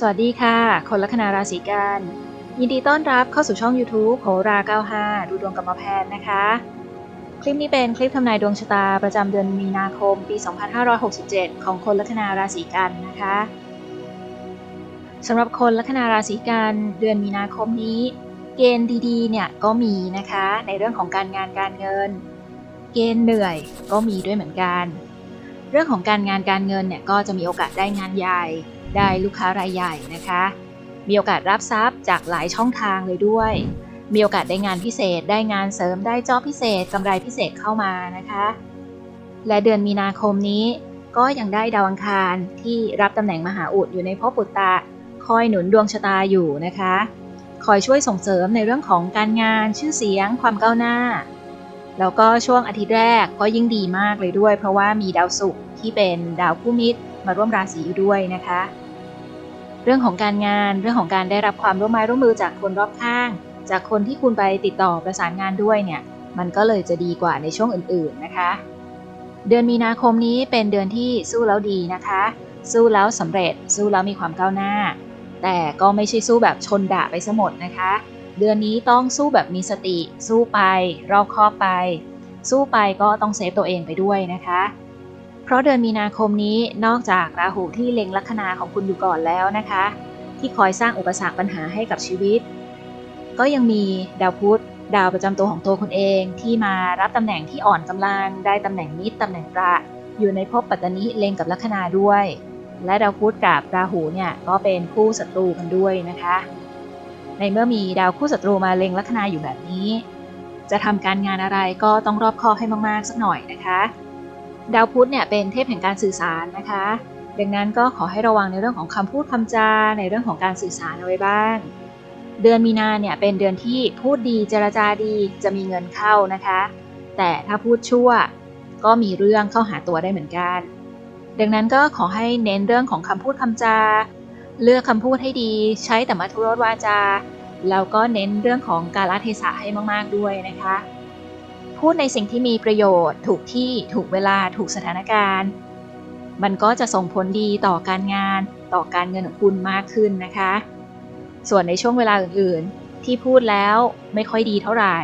สวัสดีค่ะ คนลัคนาราศีกัน ยินดีต้อนรับเข้าสู่ช่อง YouTube โหรา 95 ดูดวงกับหมอแพนนะคะ คลิปนี้เป็นคลิปทำนายดวงชะตาประจำเดือนมีนาคมปี 2567 ของคนลัคนาราศีกันนะคะสำหรับคนลัคนาราศีกันเดือนมีนาคมนี้ เกณฑ์ดีๆเนี่ยก็มีนะคะในเรื่องของการงานการเงิน เกณฑ์เหนื่อยก็มีด้วยเหมือนกัน เรื่องของการงานการเงินเนี่ยก็จะมีโอกาสได้งานใหญ่ ได้ลูกค้ารายใหญ่นะคะ มีโอกาสรับทรัพย์จากหลายช่องทางเลยด้วย มีโอกาสได้งานพิเศษ ได้งานเสริม ได้จอบพิเศษกำไรพิเศษเข้ามานะคะ และเดือนมีนาคมนี้ ก็ยังได้ดาวอังคารที่รับตำแหน่งมหาอุดอยู่ในภพปุตตะ คอยหนุนดวงชะตาอยู่นะคะ คอยช่วยส่งเสริมในเรื่องของการงาน ชื่อเสียง ความก้าวหน้า แล้วก็ช่วงอาทิตย์แรกก็ยิ่งดีมากเลยด้วย เพราะว่ามีดาวศุกร์ที่เป็นดาวคู่มิตร มาร่วมราศีอยู่ด้วยนะคะ เรื่องของการงานเรื่องของการได้รับความร่วมไม้ร่วมมือจากคนรอบข้าง จากคนที่คุณไปติดต่อประสานงานด้วยเนี่ยมันก็เลยจะดีกว่าในช่วงอื่นๆนะคะ เดือนมีนาคมนี้เป็นเดือนที่สู้แล้วดีนะคะ สู้แล้วสำเร็จ สู้แล้วมีความก้าวหน้า แต่ก็ไม่ใช่สู้แบบชนด่าไปซะหมดนะคะ เดือนนี้ต้องสู้แบบมีสติ สู้ไป รอบคอบไป สู้ไปก็ต้องเซฟตัวเองไปด้วยนะคะ เพราะเดือนมีนาคมนี้นอกจากราหูที่เล็งลัคนาของคุณอยู่ก่อนแล้วนะคะ ที่คอยสร้างอุปสรรคปัญหาให้กับชีวิต ก็ยังมีดาวพุธดาวประจำตัวของตัวคุณเองที่มารับตำแหน่งที่อ่อนกำลัง ได้ตำแหน่งนิดตำแหน่งประอยู่ในภพปัตตานิเล็งกับลัคนาด้วย และดาวพุธกับราหูเนี่ยก็เป็นคู่ศัตรูกันด้วยนะคะ ในเมื่อมีดาวคู่ศัตรูมาเล็งลัคนาอยู่แบบนี้ จะทำการงานอะไรก็ต้องรอบคอบให้มากๆสักหน่อยนะคะ ดาวพุธเนี่ยเป็นเทพแห่งการสื่อสารนะคะ ดังนั้นก็ขอให้ระวังในเรื่องของคำพูดคำจาในเรื่องของการสื่อสารเอาไว้บ้าง เดือนมีนาเนี่ยเป็นเดือนที่พูดดีเจรจาดีจะมีเงินเข้านะคะ แต่ถ้าพูดชั่วก็มีเรื่องเข้าหาตัวได้เหมือนกัน ดังนั้นก็ขอให้เน้นเรื่องของคำพูดคำจา เลือกคำพูดให้ดี ใช้แต่มัทุรสวาจาแล้วก็เน้นเรื่องของการละเทศะให้มาก ๆ ด้วยนะคะ พูดในสิ่งที่มีประโยชน์ ถูกที่ถูกเวลาถูกสถานการณ์ มันก็จะส่งผลดีต่อการงาน ต่อการเงินของคุณมากขึ้นนะคะ ส่วนในช่วงเวลาอื่นๆ ที่พูดแล้วไม่ค่อยดีเท่าไหร่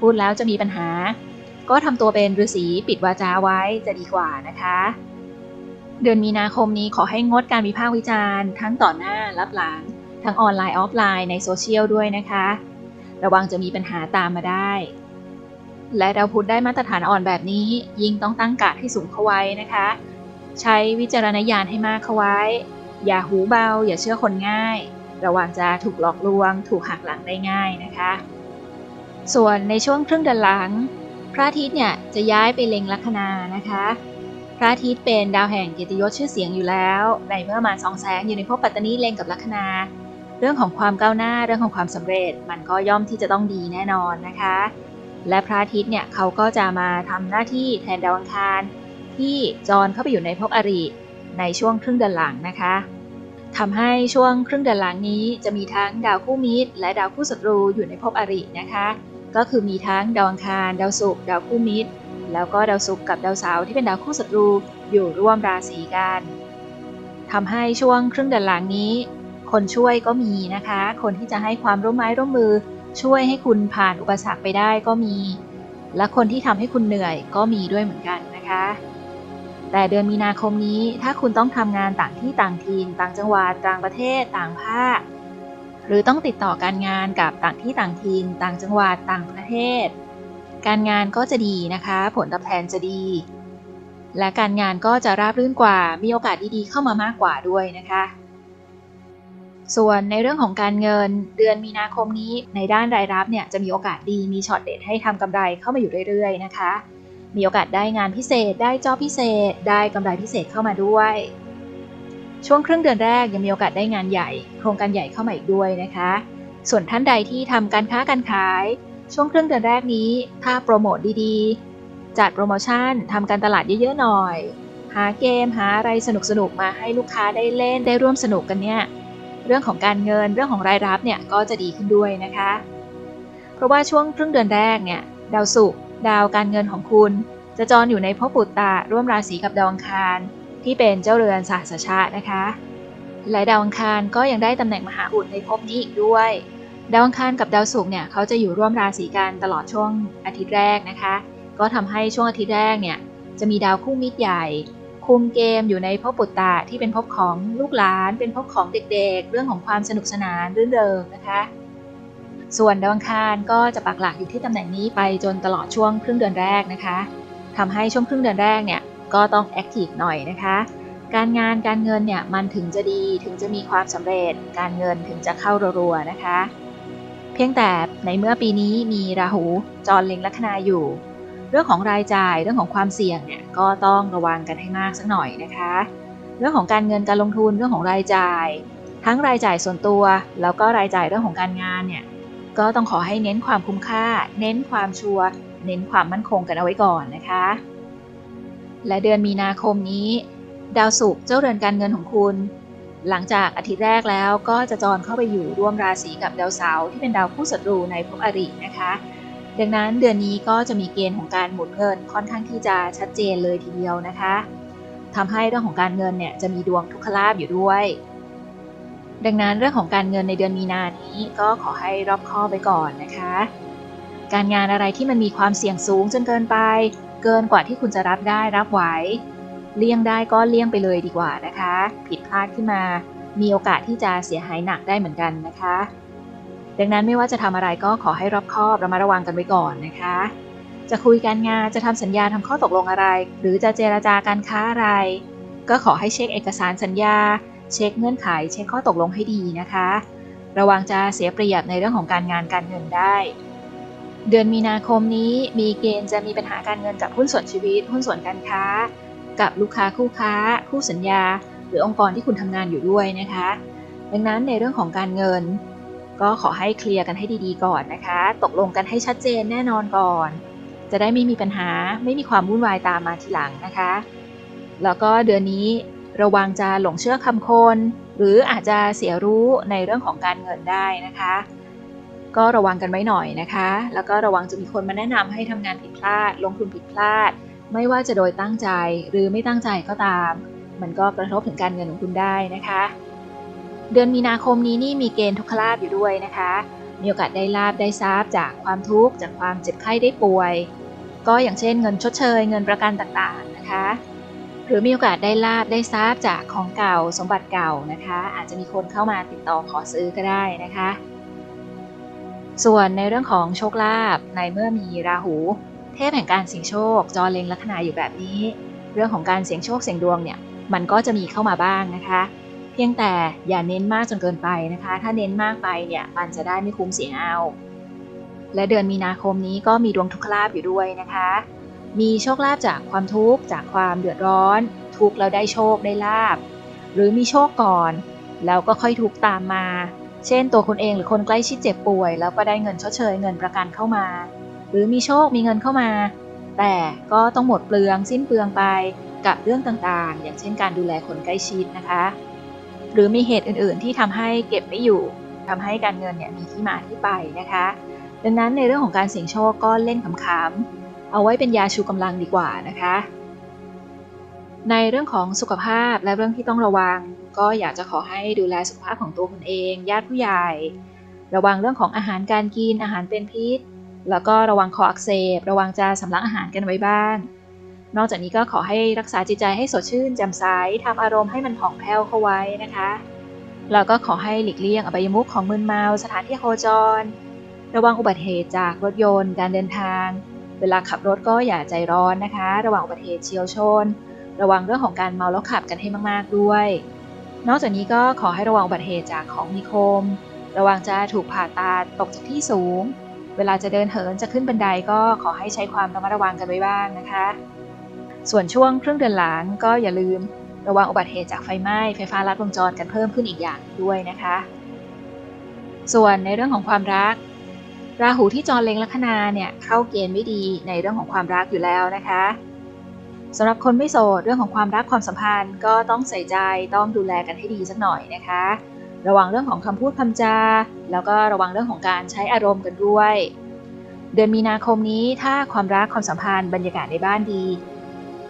พูดแล้วจะมีปัญหา ก็ทำตัวเป็นฤาษีปิดวาจาไว้จะดีกว่านะคะ เดือนมีนาคมนี้ขอให้งดการวิพากษ์วิจารณ์ทั้งต่อหน้ารับหลัง ทั้งออนไลน์ออฟไลน์ในโซเชียลด้วยนะคะ ระวังจะมีปัญหาตามมาได้ และดาวพุธได้มาตรฐานอ่อนแบบนี้ ยิ่งต้องตั้งกาดให้สูงเข้าไว้นะคะ ใช้วิจารณญาณให้มากเข้าไว้ อย่าหูเบา อย่าเชื่อคนง่าย ระวังจะถูกหลอกลวง ถูกหักหลังได้ง่ายนะคะ ส่วนในช่วงครึ่งเดือนหลัง พระอาทิตย์เนี่ยจะย้ายไปเล็งลัคนานะคะ พระอาทิตย์เป็นดาวแห่งเกียรติยศชื่อเสียงอยู่แล้ว ในเมื่อมาสองแสงอยู่ในภพปัตตานีเล็งกับลัคนาเรื่องของความก้าวหน้าเรื่องของความสำเร็จมันก็ย่อมที่จะต้องดีแน่นอนนะคะ และพระอาทิตย์เนี่ยเขาก็จะมาทำหน้าที่แทนดาวอังคาร ที่จรเข้าไปอยู่ในภพอริในช่วงครึ่งเดือนหลังนะคะทำให้ช่วงครึ่งเดือนหลังนี้จะมีทั้งดาวคู่มิตร และดาวคู่ศัตรูอยู่ในภพอรินะคะ ก็คือมีทั้งดาวอังคาร ดาวศุกร์ดาวคู่มิตร แล้วก็ดาวศุกร์กับดาวเสาร์ที่เป็นดาวคู่ศัตรูอยู่ร่วมราศีกันทำให้ช่วงครึ่งเดือนหลังนี้ คนช่วยก็มีนะคะ คนที่จะให้ความร่วมไม้ร่วมมือ ช่วยให้คุณผ่านอุปสรรคไปได้ก็มี และคนที่ทำให้คุณเหนื่อยก็มีด้วยเหมือนกันนะคะ แต่เดือนมีนาคมนี้ถ้าคุณต้องทำงานต่างที่ต่างถิ่นต่างจังหวัดต่างประเทศต่างภาค หรือต้องติดต่อการงานกับต่างที่ต่างถิ่นต่างจังหวัดต่างประเทศ การงานก็จะดีนะคะ ผลตอบแทนจะดี และการงานก็จะราบรื่นกว่ามีโอกาสดีๆเข้ามามากกว่าด้วยนะคะ ส่วนในเรื่องของการเงินเดือนมีนาคมนี้ในด้านรายรับเนี่ยจะมีโอกาสดีมีช็อตเด็ดให้ทำกำไรเข้ามาอยู่เรื่อยๆนะคะ มีโอกาสได้งานพิเศษ ได้จอบพิเศษ ได้กำไรพิเศษเข้ามาด้วย ช่วงครึ่งเดือนแรกยังมีโอกาสได้งานใหญ่ โครงการใหญ่เข้ามาอีกด้วยนะคะ ส่วนท่านใดที่ทำการค้าการขาย ช่วงครึ่งเดือนแรกนี้ ถ้าโปรโมทดีๆ จัดโปรโมชั่นทำการตลาดเยอะๆหน่อย หาเกมหาอะไรสนุกๆมาให้ลูกค้าได้เล่นได้ร่วมสนุกกันเนี่ย เรื่องของการเงินเรื่องของรายรับเนี่ยก็จะดีขึ้นด้วยนะคะ เพราะว่าช่วงครึ่งเดือนแรกเนี่ยดาวศุกร์ดาวการเงินของคุณ จะจรออยู่ในภพปุตตะร่วมราศีกับดาวอังคาร ที่เป็นเจ้าเรือนสหัสชาตินะคะและดาวอังคารก็ยังได้ตำแหน่งมหาอุดในภพนี้อีกด้วย ดาวอังคารกับดาวศุกร์เนี่ยเขาจะอยู่ร่วมราศีกันตลอดช่วงอาทิตย์แรกนะคะ ก็ทำให้ช่วงอาทิตย์แรกเนี่ยจะมีดาวคู่มิตรใหญ่ คุมเกมอยู่ในภพปุตตะที่เป็นภพของลูกหลาน เป็นภพของเด็กๆ เรื่องของความสนุกสนานรื่นเริงนะคะ ส่วนดาวอังคารก็จะปักหลักอยู่ที่ตำแหน่งนี้ไปจนตลอดช่วงครึ่งเดือนแรกนะคะทำให้ช่วงครึ่งเดือนแรกเนี่ยก็ต้องแอคทีฟหน่อยนะคะ การงานการเงินเนี่ยมันถึงจะดีถึงจะมีความสำเร็จ การเงินถึงจะเข้ารัวๆนะคะ เพียงแต่ในเมื่อปีนี้มีราหูจรเล็งลัคนาอยู่ รื่องของรายจ่ายเรื่องของความเสี่ยงเนี่ยก็ต้องระวังกันให้มากสักหน่อยนะคะ เรื่องของการเงินการลงทุนเรื่องของรายจ่าย ทั้งรายจ่ายส่วนตัว แล้วก็รายจ่ายเรื่องของการงานเนี่ยก็ต้องขอให้เน้นความคุ้มค่า เน้นความชัวร์เน้นความมั่นคงกันเอาไว้ก่อนนะคะ และเดือนมีนาคมนี้ ดาวศุกร์เจ้าเรือนการเงินของคุณ หลังจากอาทิตย์แรกแล้วก็จะจรเข้าไปอยู่ร่วมราศีกับดาวเสาร์ที่เป็นดาวคู่ศัตรูในภพอรินะคะ ดังนั้นเดือนนี้ก็จะมีเกณฑ์ของการหมุนเงินค่อนข้างที่จะชัดเจนเลยทีเดียวนะคะทำให้เรื่องของการเงินเนี่ยจะมีดวงทุกขลาบอยู่ด้วย ดังนั้นเรื่องของการเงินในเดือนมีนานี้ก็ขอให้รอบคอบไปก่อนนะคะ การงานอะไรที่มันมีความเสี่ยงสูงจนเกินไป เกินกว่าที่คุณจะรับได้รับไหวเลี่ยงได้ก็เลี่ยงไปเลยดีกว่านะคะ ผิดพลาดขึ้นมา มีโอกาสที่จะเสียหายหนักได้เหมือนกันนะคะ ดังนั้นไม่ว่าจะทำอะไรก็ขอให้รอบคอบระมัดระวังกันไว้ก่อนนะคะ จะคุยการงานจะทำสัญญาทำข้อตกลงอะไร หรือจะเจราจาการค้าอะไร ก็ขอให้เช็คเอกสารสัญญา เช็คเงื่อนไข เช็คข้อตกลงให้ดีนะคะ ระวังจะเสียเปรียบในเรื่องของการงานการเงินได้ เดือนมีนาคมนี้มีเกณฑ์จะมีปัญหาการเงินกับหุ้นส่วนชีวิต หุ้นส่วนการค้า กับลูกค้าคู่ค้า คู่สัญญา หรือองค์กรที่คุณทำงานอยู่ด้วยนะคะ ดังนั้นในเรื่องของการเงิน ก็ขอให้เคลียร์กันให้ดีๆ ก่อนนะคะ ตกลงกันให้ชัดเจนแน่นอนก่อน จะได้ไม่มีปัญหาไม่มีความวุ่นวายตามมาทีหลังนะคะ แล้วก็เดือนนี้ระวังจะหลงเชื่อคำคน หรืออาจจะเสียรู้ในเรื่องของการเงินได้นะคะ ก็ระวังกันไว้หน่อยนะคะ แล้วก็ระวังจะมีคนมาแนะนำให้ทำงานผิดพลาด ลงทุนผิดพลาด ไม่ว่าจะโดยตั้งใจหรือไม่ตั้งใจก็ตาม มันก็กระทบถึงการเงินของคุณได้นะคะ เดือนมีนาคมนี้นี่มีเกณฑ์ทุกขลาบอยู่ด้วยนะคะ มีโอกาสได้ลาบได้ทราบจากความทุกข์จากความเจ็บไข้ได้ป่วย ก็อย่างเช่นเงินชดเชย เงินประกันต่างๆนะคะ หรือมีโอกาสได้ลาบได้ทราบจากของเก่าสมบัติเก่านะคะ อาจจะมีคนเข้ามาติดต่อขอซื้อก็ได้นะคะ ส่วนในเรื่องของโชคลาภในเมื่อมีราหู เทพแห่งการเสี่ยงโชค จอเล็งลัคนาอยู่แบบนี้ เรื่องของการเสี่ยงโชคเสี่ยงดวงเนี่ยมันก็จะมีเข้ามาบ้างนะคะ เพียงแต่อย่าเน้นมากจนเกินไปนะคะ ถ้าเน้นมากไปเนี่ยมันจะได้ไม่คุ้มเสียเอา และเดือนมีนาคมนี้ก็มีดวงทุกขลาภอยู่ด้วยนะคะ มีโชคลาภจากความทุกข์จากความเดือดร้อน ทุกข์แล้วได้โชคได้ลาภหรือมีโชคก่อน แล้วก็ค่อยทุกข์ตามมา เช่นตัวคุณเองหรือคนใกล้ชิดเจ็บป่วย แล้วก็ได้เงินชดเชยเงินประกันเข้ามา หรือมีโชคมีเงินเข้ามา แต่ก็ต้องหมดเปลืองสิ้นเปลืองไปกับเรื่องต่างๆ อย่างเช่นการดูแลคนใกล้ชิดนะคะ หรือมีเหตุอื่น ๆ ที่ทำให้เก็บไม่อยู่ทำให้การเงินเนี่ยมีที่มาที่ไปนะคะ ดังนั้นในเรื่องของการเสี่ยงโชคก็เล่นขำๆเอาไว้เป็นยาชูกำลังดีกว่านะคะ ในเรื่องของสุขภาพและเรื่องที่ต้องระวัง ก็อยากจะขอให้ดูแลสุขภาพของตัวคุณเอง ญาติผู้ใหญ่ ระวังเรื่องของอาหารการกินอาหารเป็นพิษ แล้วก็ระวังคออักเสบ ระวังจะสำลักอาหารกันไว้บ้าง นอกจากนี้ก็ขอให้รักษาจิตใจให้สดชื่นแจ่มใสทำอารมณ์ให้มันผ่องแผ้วเข้าไว้นะคะแล้วก็ขอให้หลีกเลี่ยงอบายมุขของมึนเมาสถานที่โคจร ระวังอุบัติเหตุจากรถยนต์ การเดินทาง เวลาขับรถก็อย่าใจร้อนนะคะ ระวังอุบัติเหตุเฉียวชน ระวังเรื่องของการเมาแล้วขับกันให้มากๆด้วย นอกจากนี้ก็ขอให้ระวังอุบัติเหตุจากของมีคม ระวังจะถูกผ่าตาตกจากที่สูง เวลาจะเดินเหินจะขึ้นบันไดก็ขอให้ใช้ความระมัดระวังกันไว้บ้างนะคะ ส่วนช่วงครึ่งเดือนหลังก็อย่าลืมระวังอุบัติเหตุจากไฟไหม้ไฟฟ้าลัดวงจรกันเพิ่มขึ้นอีกอย่างด้วยนะคะ ส่วนในเรื่องของความรัก ราหูที่จรเล็งลัคนาเนี่ยเข้าเกณฑ์ไม่ดีในเรื่องของความรักอยู่แล้วนะคะสำหรับคนไม่โสดเรื่องของความรักความสัมพันธ์ก็ต้องใส่ใจต้องดูแลกันให้ดีสักหน่อยนะคะ ระวังเรื่องของคำพูดคำจา แล้วก็ระวังเรื่องของการใช้อารมณ์กันด้วย เดือนมีนาคมนี้ถ้าความรักความสัมพันธ์บรรยากาศในบ้านดี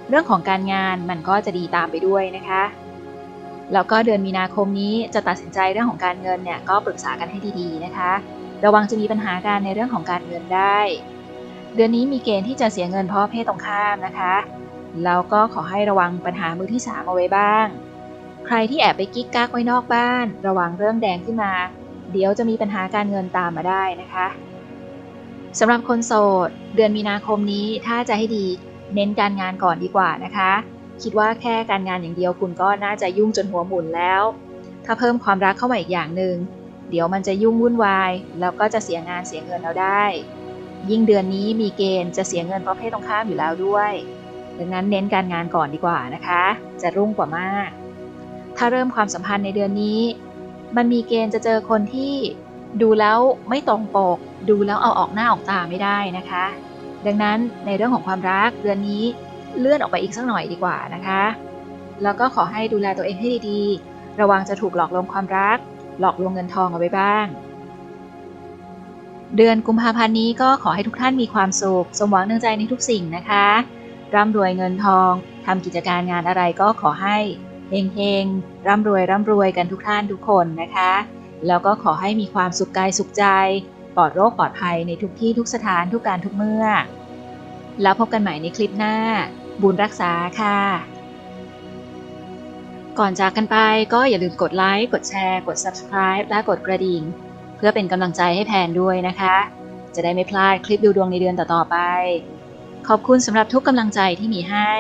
เรื่องของการงานมันก็จะดีตามไปด้วยนะคะ แล้วก็เดือนมีนาคมนี้จะตัดสินใจเรื่องของการเงินเนี่ยก็ปรึกษากันให้ดีๆนะคะ ระวังจะมีปัญหาการในเรื่องของการเงินได้ เดือนนี้มีเกณฑ์ที่จะเสียเงินเพราะเพศตรงข้ามนะคะแล้วก็ขอให้ระวังปัญหามือที่สามเอาไว้บ้าง ใครที่แอบไปกิ๊กกักไว้นอกบ้าน ระวังเรื่องแดงขึ้นมา เดี๋ยวจะมีปัญหาการเงินตามมาได้นะคะสำหรับคนโสด เดือนมีนาคมนี้ถ้าจะให้ดี เน้นการงานก่อนดีกว่านะคะ คิดว่าแค่การงานอย่างเดียวคุณก็น่าจะยุ่งจนหัวหมุนแล้ว ถ้าเพิ่มความรักเข้ามาอีกอย่างหนึ่งเดี๋ยวมันจะยุ่งวุ่นวาย แล้วก็จะเสียงานเสียเงินเราได้ ยิ่งเดือนนี้มีเกณฑ์จะเสียเงินเพราะเพศตรงข้ามอยู่แล้วด้วย ดังนั้นเน้นการงานก่อนดีกว่านะคะ จะรุ่งกว่ามาก ถ้าเริ่มความสัมพันธ์ในเดือนนี้ มันมีเกณฑ์จะเจอคนที่ดูแล้วไม่ตรงปก ดูแล้วเอาออกหน้าออกตาไม่ได้นะคะ ดังนั้นในเรื่องของความรักเดือนนี้เลื่อนออกไปอีกสักหน่อยดีกว่านะคะ แล้วก็ขอให้ดูแลตัวเองให้ดีๆ ระวังจะถูกหลอกลวงความรัก หลอกลวงเงินทองเอาไว้บ้าง เดือนกุมภาพันธ์นี้ก็ขอให้ทุกท่านมีความสุข สมหวังเนื่องใจในทุกสิ่งนะคะ ร่ำรวยเงินทองทำกิจการงานอะไรก็ขอให้เฮงๆร่ำรวยร่ำรวยกันทุกท่านทุกคนนะคะ แล้วก็ขอให้มีความสุขกายสุขใจ ปลอดโรคปลอดภัยในทุกที่ทุกสถานทุกการทุกเมื่อ แล้วพบกันใหม่ในคลิปหน้า บุญรักษาค่ะ ก่อนจากกันไปก็อย่าลืมกดไลค์กดแชร์ กด subscribe และกดกระดิ่ง เพื่อเป็นกำลังใจให้แพนด้วยนะคะ จะได้ไม่พลาดคลิปดูดวงในเดือนต่อๆไป ขอบคุณสำหรับทุกกำลังใจที่มีให้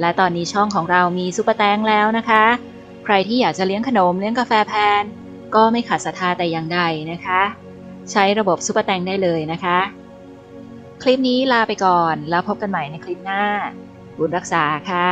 และตอนนี้ช่องของเรามีซุปเปอร์แตงแล้วนะคะ ใครที่อยากจะเลี้ยงขนมเลี้ยงกาแฟแพนก็ไม่ขาดศรัทธาแต่อย่างใดนะคะ ใช้ระบบซุปเปอร์แตงได้เลยนะคะ คลิปนี้ลาไปก่อนแล้วพบกันใหม่ในคลิปหน้า บุญรักษาค่ะ